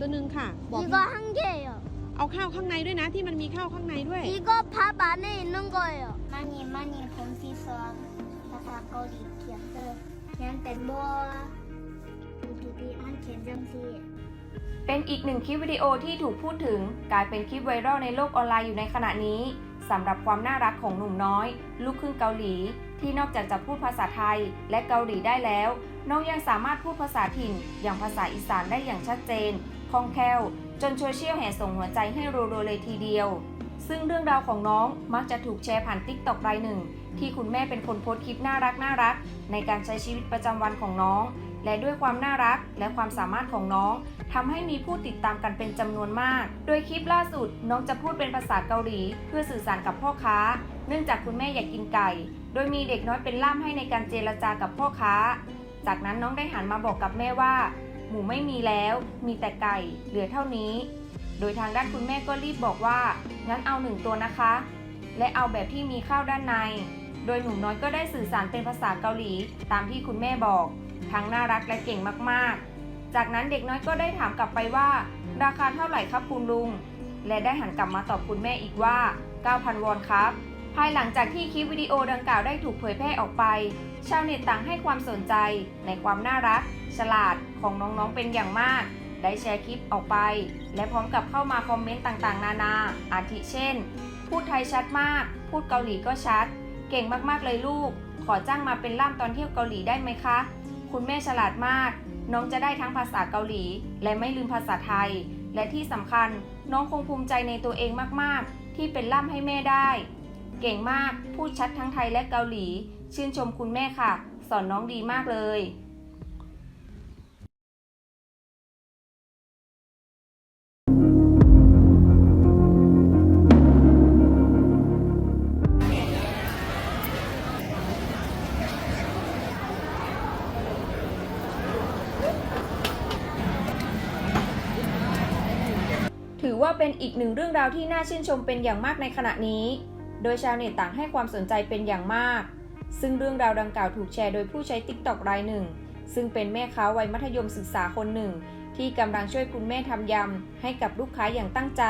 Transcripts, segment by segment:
ตัวหนึ่งค่ะ บอก 이거 한 개예요. เอาข้าวข้างในด้วยนะ ที่มันมีข้าวข้างในด้วย 이거 밥 안에 있는 거예요. 많이 많이 건피서 다사거리 기억들 그냥 땐뭐 우두비 한 젠장시 เป็นอีกหนึ่งคลิปวิดีโอที่ถูกพูดถึง กลายเป็นคลิปไวรัลในโลกออนไลน์อยู่ในขณะนี้สำหรับความน่ารักของหนุ่มน้อย ลูกครึ่งเกาหลี ที่นอกจากจะพูดภาษาไทยและเกาหลีได้แล้ว น้องยังสามารถพูดภาษาถิ่น อย่างภาษาอีสานได้อย่างชัดเจน คล่องแคล่ว จนโซเชียลแห่ส่งหัวใจให้รัวๆเลยทีเดียว ซึ่งเรื่องราวของน้องมักจะถูกแชร์ผ่านติ๊กต็อกรายหนึ่ง ที่คุณแม่เป็นคนโพสต์คลิปน่ารักน่ารัก ในการใช้ชีวิตประจำวันของน้อง และด้วยความน่ารักและความสามารถของน้องทำให้มีผู้ติดตามกันเป็นจำนวนมาก โดยคลิปล่าสุดน้องจะพูดเป็นภาษาเกาหลี เพื่อสื่อสารกับพ่อค้า เนื่องจากคุณแม่อยากกินไก่ โดยมีเด็กน้อยเป็นล่ามให้ในการเจรจากับพ่อค้า จากนั้นน้องได้หันมาบอกกับแม่ว่า หมูไม่มีแล้ว มีแต่ไก่ เหลือเท่านี้ โดยทางด้านคุณแม่ก็รีบบอกว่า งั้นเอาหนึ่งตัวนะคะ และเอาแบบที่มีข้าวด้านใน โดยหนุ่มน้อยก็ได้สื่อสารเป็นภาษาเกาหลี ตามที่คุณแม่บอก ทั้งน่ารักและเก่งมากๆ จากนั้นเด็กน้อยก็ได้ถามกลับไปว่า ราคาเท่าไหร่ครับคุณลุง และได้หันกลับมาตอบคุณแม่อีกว่า 9,000 วอนครับภายหลังจากที่คลิปวิดีโอดังกล่าวได้ถูกเผยแพร่ออกไป ชาวเน็ตต่างให้ความสนใจในความน่ารัก ฉลาดของน้องๆเป็นอย่างมาก ได้แชร์คลิปออกไป และพร้อมกับเข้ามาคอมเมนต์ต่างๆ นานา อาทิเช่น พูดไทยชัดมาก พูดเกาหลีก็ชัด เก่งมากๆเลยลูก ขอจ้างมาเป็นล่ามตอนเที่ยวเกาหลีได้ไหมคะ คุณแม่ฉลาดมาก น้องจะได้ทั้งภาษาเกาหลี และไม่ลืมภาษาไทย และที่สำคัญน้องคงภูมิใจในตัวเองมากๆ ที่เป็นล่ามให้แม่ได้ เก่งมาก พูดชัดทั้งไทยและเกาหลี ชื่นชมคุณแม่ค่ะ สอนน้องดีมากเลย เป็นอีกหนึ่งเรื่องราวที่น่าชื่นชมเป็นอย่างมากในขณะนี้ โดยชาวเน็ตต่างให้ความสนใจเป็นอย่างมาก ซึ่งเรื่องราวดังกล่าวถูกแชร์โดยผู้ใช้ TikTok รายหนึ่ง ซึ่งเป็นแม่ค้าวัยมัธยมศึกษาคนหนึ่ง ที่กำลังช่วยคุณแม่ทำยำให้กับลูกค้าอย่างตั้งใจ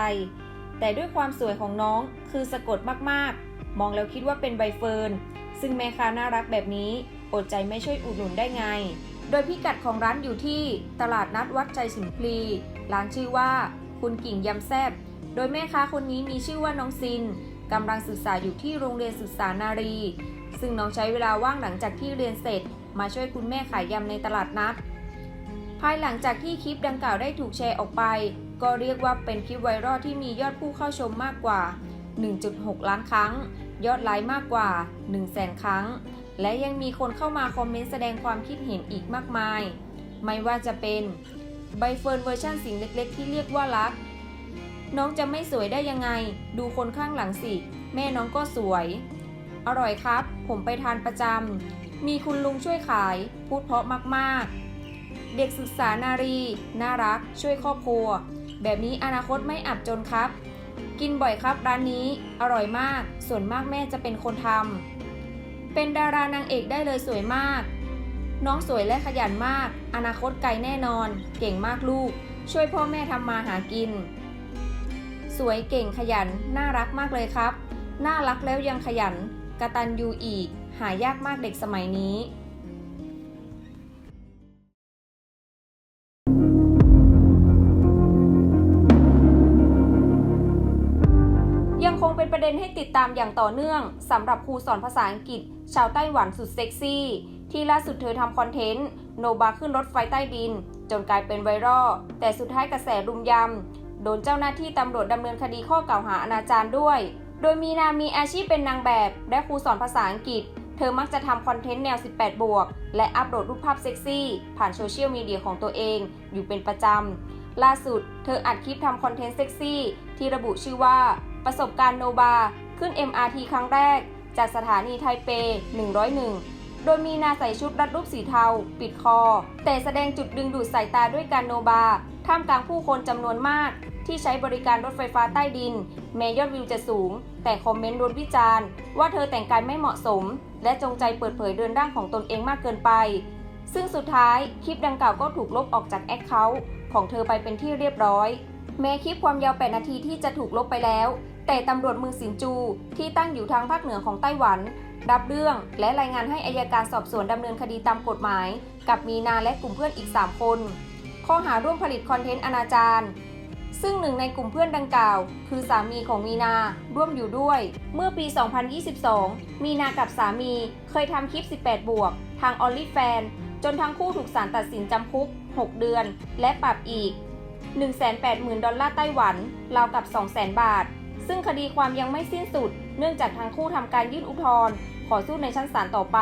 แต่ด้วยความสวยของน้องคือสะกดมากๆ มองแล้วคิดว่าเป็นใบเฟิร์น ซึ่งแม่ค้าน่ารักแบบนี้อดใจไม่ช่วยอุดหนุนได้ไง โดยพิกัดของร้านอยู่ที่ตลาดนัดวัดใจสิงพลี ร้านชื่อว่า คุณกิ่งยำแซบโดยแม่ค้าคนนี้มีชื่อว่าน้องซินกำลังศึกษาอยู่ที่โรงเรียนศึกษานารี ซึ่งน้องใช้เวลาว่างหลังจากที่เรียนเสร็จ มาช่วยคุณแม่ขายยำในตลาดนัด ภายหลังจากที่คลิปดังกล่าวได้ถูกแชร์ออกไป ก็เรียกว่าเป็นคลิปไวรัลที่มียอดผู้เข้าชมมากกว่า 1.6 ล้านครั้ง ยอดไลค์มากกว่า 1 0 0 0 0แครั้ง และยังมีคนเข้ามาคอมเมนต์แสดงความคิดเห็นอีกมากมาย ไม่ว่าจะเป็น ใบเฟิร์นเวอร์ชันสิ่งเล็กๆ ที่เรียกว่ารัก น้องจะไม่สวยได้ยังไง ดูคนข้างหลังสิ แม่น้องก็สวย อร่อยครับ ผมไปทานประจำ มีคุณลุงช่วยขาย พูดเพราะมากๆ เด็กศึกษานารี น่ารัก ช่วยครอบครัว แบบนี้อนาคตไม่อับจนครับ กินบ่อยครับร้านนี้ อร่อยมาก ส่วนมากแม่จะเป็นคนทำเป็นดารานางเอกได้เลยสวยมาก น้องสวยและขยันมาก อนาคตไกลแน่นอน เก่งมากลูก ช่วยพ่อแม่ทำมาหากิน สวยเก่งขยัน น่ารักมากเลยครับ น่ารักแล้วยังขยันกระตันยูอีก หายากมากเด็กสมัยนี้ ประเด็นให้ติดตามอย่างต่อเนื่องสำหรับครูสอนภาษาอังกฤษ ชาวไต้หวันสุดเซ็กซี่ ที่ล่าสุดเธอทำคอนเทนต์ โนบาขึ้นรถไฟใต้ดิน จนกลายเป็นไวรัลแต่สุดท้ายกระแสรุมยำ โดนเจ้าหน้าที่ตำรวจดำเนินคดีข้อกล่าวหาอนาจารด้วย โดยมีนามีอาชีพเป็นนางแบบ และครูสอนภาษาอังกฤษ เธอมักจะทำคอนเทนต์แนว 18 บวก และอัปโหลดรูปภาพเซ็กซี่ ผ่านโซเชียลมีเดียของตัวเองอยู่เป็นประจำล่าสุด เธออัดคลิปทำคอนเทนต์เซ็กซี่ ที่ระบุชื่อว่า ประสบการณ์โนบา ขึ้น MRT ครั้งแรก จากสถานีไทเป 101 โดยมีนาใส่ชุดรัดรูปสีเทา ปิดคอ แต่แสดงจุดดึงดูดสายตาด้วยการโนบา ท่ามกลางผู้คนจำนวนมาก ที่ใช้บริการรถไฟฟ้าใต้ดิน แม้ยอดวิวจะสูง แต่คอมเมนต์รุนวิจารณ์ ว่าเธอแต่งกายไม่เหมาะสม และจงใจเปิดเผยเรือนร่างของตนเองมากเกินไป ซึ่งสุดท้ายคลิปดังกล่าวก็ถูกลบออกจากแอคเคาท์ของเธอไปเป็นที่เรียบร้อยแม้คลิปความยาว 8 นาทีที่จะถูกลบไปแล้ว แต่ตำรวจเมืองสินจูที่ตั้งอยู่ทางภาคเหนือของไต้หวัน รับเรื่องและรายงานให้อายการสอบสวนดำเนินคดีตามกฎหมาย กับมีนาและกลุ่มเพื่อนอีก 3 คน ข้อหาร่วมผลิตคอนเทนต์อนาจารซึ่งหนึ่งในกลุ่มเพื่อนดังกล่าว คือสามีของมีนาร่วมอยู่ด้วย เมื่อปี 2022 มีนากับสามีเคยทำคลิป 18 บวก ทาง OnlyFans จนทั้งคู่ถูกศาลตัดสินจำคุก 6 เดือน และปรับอีก 180,000 ดอลลาร์ไต้หวัน ราวกับ 200,000 บาท ซึ่งคดีความยังไม่สิ้นสุด เนื่องจากทั้งคู่ทำการยื่นอุทธรณ์ขอสู้ในชั้นศาลต่อไป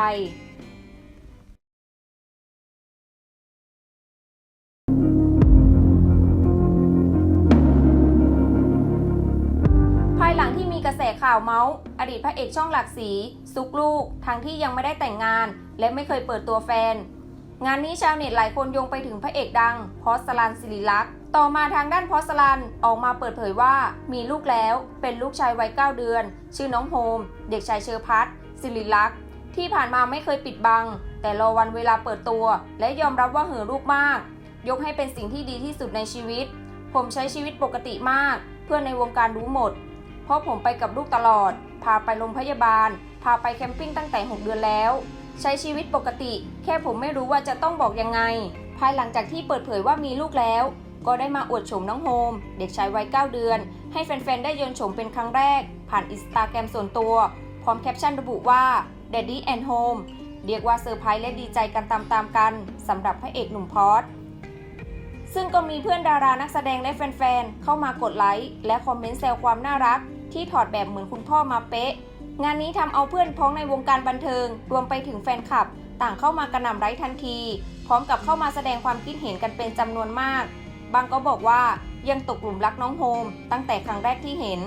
ภายหลังที่มีกระแสข่าวเมาส์อดีตพระเอกช่องหลักสี ซุกลูก ทั้งที่ยังไม่ได้แต่งงาน และไม่เคยเปิดตัวแฟน งานนี้ชาวเน็ตหลายคนโยงไปถึงพระเอกดัง พอสลันศิริลักษ์ต่อมาทางด้านพอสลันออกมาเปิดเผยว่ามีลูกแล้วเป็นลูกชายวัย 9 เดือน ชื่อน้องโฮม เด็กชายเชอร์พัทศิริลักษ์ที่ผ่านมาไม่เคยปิดบัง แต่รอวันเวลาเปิดตัว และยอมรับว่าเห่อลูกมาก ยกให้เป็นสิ่งที่ดีที่สุดในชีวิต ผมใช้ชีวิตปกติมาก เพื่อนในวงการรู้หมด เพราะผมไปกับลูกตลอด พาไปโรงพยาบาล พาไปแคมปิ้งตั้งแต่ 6 เดือนแล้ว ใช้ชีวิตปกติ แค่ผมไม่รู้ว่าจะต้องบอกยังไง ภายหลังจากที่เปิดเผยว่ามีลูกแล้ว ก็ได้มาอวดโฉมน้องโฮม เด็กชายวัย 9 เดือน ให้แฟน ๆ ได้ยนโฉมเป็นครั้งแรก ผ่านอินสตาแกรมส่วนตัว พร้อมแคปชั่นระบุว่า Daddy and Home เรียกว่าเซอร์ไพรส์และดีใจกันตามๆกันสำหรับพระเอกหนุ่มพอสซึ่งก็มีเพื่อนดารานักแสดงและแฟนๆ เข้ามากดไลค์และคอมเมนต์แซวความน่ารัก ที่ถอดแบบเหมือนคุณพ่อมาเป๊ะ งานนี้ทำเอาเพื่อนพ้องในวงการบันเทิง รวมไปถึงแฟนคลับ ต่างเข้ามากระหน่ำไลค์ทันที พร้อมกับเข้ามาแสดงความคิดเห็นกันเป็นจำนวนมาก บางก็บอกว่ายังตกหลุมรักน้องโฮม ตั้งแต่ครั้งแรกที่เห็น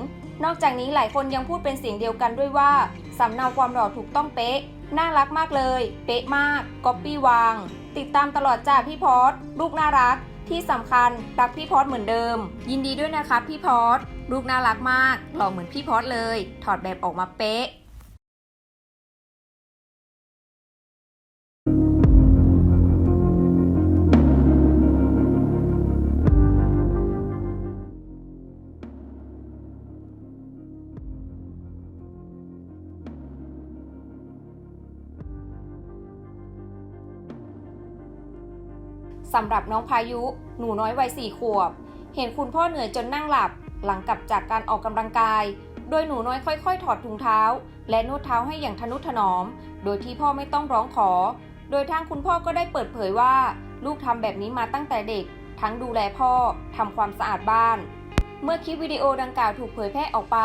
นอกจากนี้หลายคนยังพูดเป็นเสียงเดียวกันด้วยว่าสำเนาความหล่อถูกต้องเป๊ะ น่ารักมากเลย เป๊ะมากก๊อปปี้วาง ติดตามตลอดจ้าพี่พอสลูกน่ารัก ที่สำคัญรักพี่พอสเหมือนเดิม ยินดีด้วยนะคะพี่พอส ลูกน่ารักมาก หล่อเหมือนพี่พอสเลย ถอดแบบออกมาเป๊ะสำหรับน้องพายุ หนูน้อยวัยสี่ขวบ เห็นคุณพ่อเหนื่อยจนนั่งหลับ หลังกลับจากการออกกำลังกาย โดยหนูน้อยค่อย ๆ ถอดถุงเท้า และนวดเท้าให้อย่างทนุถนอม โดยที่พ่อไม่ต้องร้องขอ โดยทางคุณพ่อก็ได้เปิดเผยว่า ลูกทำแบบนี้มาตั้งแต่เด็ก ทั้งดูแลพ่อทำความสะอาดบ้าน เมื่อคลิปวิดีโอดังกล่าวถูกเผยแพร่ออกไป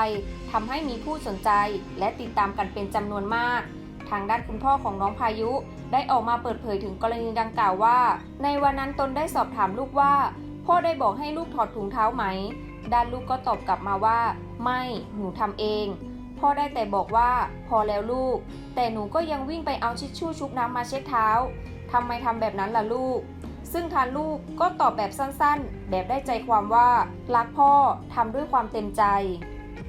ทำให้มีผู้สนใจ และติดตามกันเป็นจำนวนมากทางด้านคุณพ่อของน้องพายุ ได้ออกมาเปิดเผยถึงกรณีดังกล่าวว่า ในวันนั้นตนได้สอบถามลูกว่า พ่อได้บอกให้ลูกถอดถุงเท้าไหม ด้านลูกก็ตอบกลับมาว่า ไม่หนูทำเอง พ่อได้แต่บอกว่า พอแล้วลูก แต่หนูก็ยังวิ่งไปเอาชิชชู่ชุบน้ำมาเช็ดเท้าทำไมทำแบบนั้นล่ะลูก ซึ่งทานลูกก็ตอบแบบสั้นๆ แบบได้ใจความว่ารักพ่อทำด้วยความเต็มใจ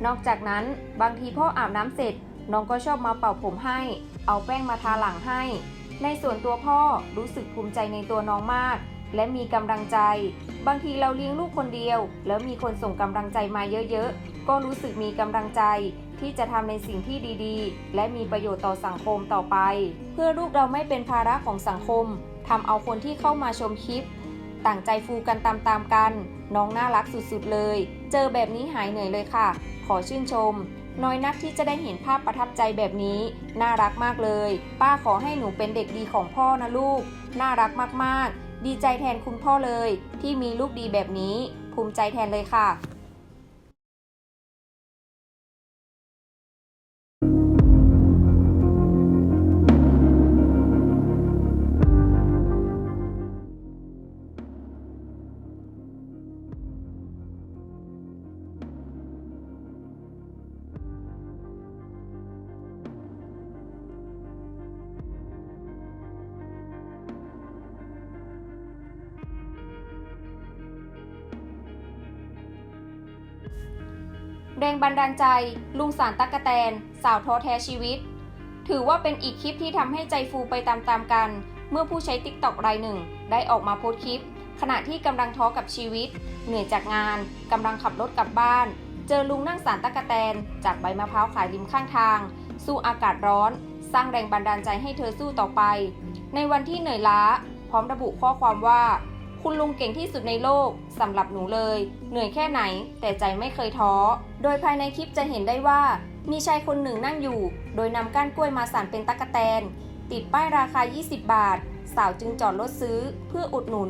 นอกจากนั้นบางทีพ่ออาบน้ำเสร็จ น้องก็ชอบมาเป่าผมให้ เอาแป้งมาทาหลังให้ ในส่วนตัวพ่อรู้สึกภูมิใจในตัวน้องมาก และมีกำลังใจ บางทีเราเลี้ยงลูกคนเดียว แล้วมีคนส่งกำลังใจมาเยอะๆ ก็รู้สึกมีกำลังใจ ที่จะทำในสิ่งที่ดีๆ และมีประโยชน์ต่อสังคมต่อไป เพื่อลูกเราไม่เป็นภาระของสังคมทำเอาคนที่เข้ามาชมคลิป ต่างใจฟูกันตามๆกัน น้องน่ารักสุดๆเลย เจอแบบนี้หายเหนื่อยเลยค่ะ ขอชื่นชมน้อยนักที่จะได้เห็นภาพประทับใจแบบนี้ น่ารักมากเลย ป้าขอให้หนูเป็นเด็กดีของพ่อนะลูก น่ารักมากๆ ดีใจแทนคุณพ่อเลย ที่มีลูกดีแบบนี้ ภูมิใจแทนเลยค่ะ แรงบันดาลใจ ลุงสารตักกะแตน สาวท้อแท้ชีวิต ถือว่าเป็นอีกคลิปที่ทำให้ใจฟูไปตามๆกัน เมื่อผู้ใช้ติ๊กต็อกรายหนึ่ง ได้ออกมาโพสต์คลิป ขณะที่กำลังท้อกับชีวิต เหนื่อยจากงานกำลังขับรถกลับบ้าน เจอลุงนั่งสารตะกะแตน จากใบมะพร้าวขายริมข้างทาง สู้อากาศร้อน สร้างแรงบันดาลใจให้เธอสู้ต่อไป ในวันที่เหนื่อยล้า พร้อมระบุข้อความว่า คุณลุงเก่งที่สุดในโลกสำหรับหนูเลย เหนื่อยแค่ไหน แต่ใจไม่เคยท้อ โดยภายในคลิปจะเห็นได้ว่า มีชายคนหนึ่งนั่งอยู่ โดยนำก้านกล้วยมาสานเป็นตะกะแตน ติดป้ายราคา 20 บาท สาวจึงจอดรถซื้อ เพื่ออุดหนุน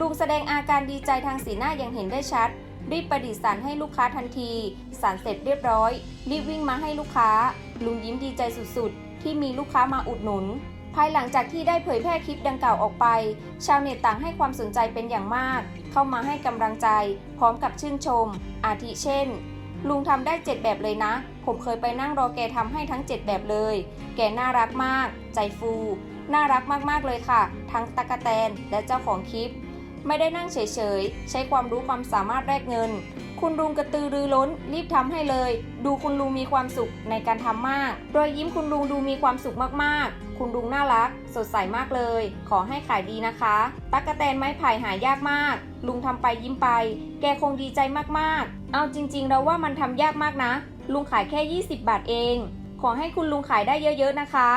ลุงแสดงอาการดีใจทางสีหน้าอย่างเห็นได้ชัด รีบประดิษฐ์สารให้ลูกค้าทันทีสารเสร็จเรียบร้อย รีบวิ่งมาให้ลูกค้า ลุงยิ้มดีใจสุดๆ ที่มีลูกค้ามาอุดหนุน ภายหลังจากที่ได้เผยแพร่คลิปดังกล่าวออกไป ชาวเน็ตต่างให้ความสนใจเป็นอย่างมาก เข้ามาให้กำลังใจ พร้อมกับชื่นชม อาทิเช่น ลุงทำได้ 7 แบบเลยนะ ผมเคยไปนั่งรอแกทำให้ทั้ง 7 แบบเลย แกน่ารักมาก ใจฟู น่ารักมากๆเลยค่ะ ทั้งตะกะแตนและเจ้าของคลิป ไม่ได้นั่งเฉยๆ ใช้ความรู้ความสามารถแลกเงิน คุณลุงกระตือรือร้น รีบทำให้เลย ดูคุณลุงมีความสุขในการทำมาก รอยยิ้มคุณลุงดูมีความสุขมากๆ คุณลุงน่ารัก สดใสมากเลย ขอให้ขายดีนะคะ ตั๊กกะแตนไม้ไผ่หายากมาก ลุงทำไปยิ้มไป แกคงดีใจมากๆ เอาจริงๆ เราว่ามันทำยากมากนะ ลุงขายแค่ 20 บาทเอง ขอให้คุณลุงขายได้เยอะๆนะคะ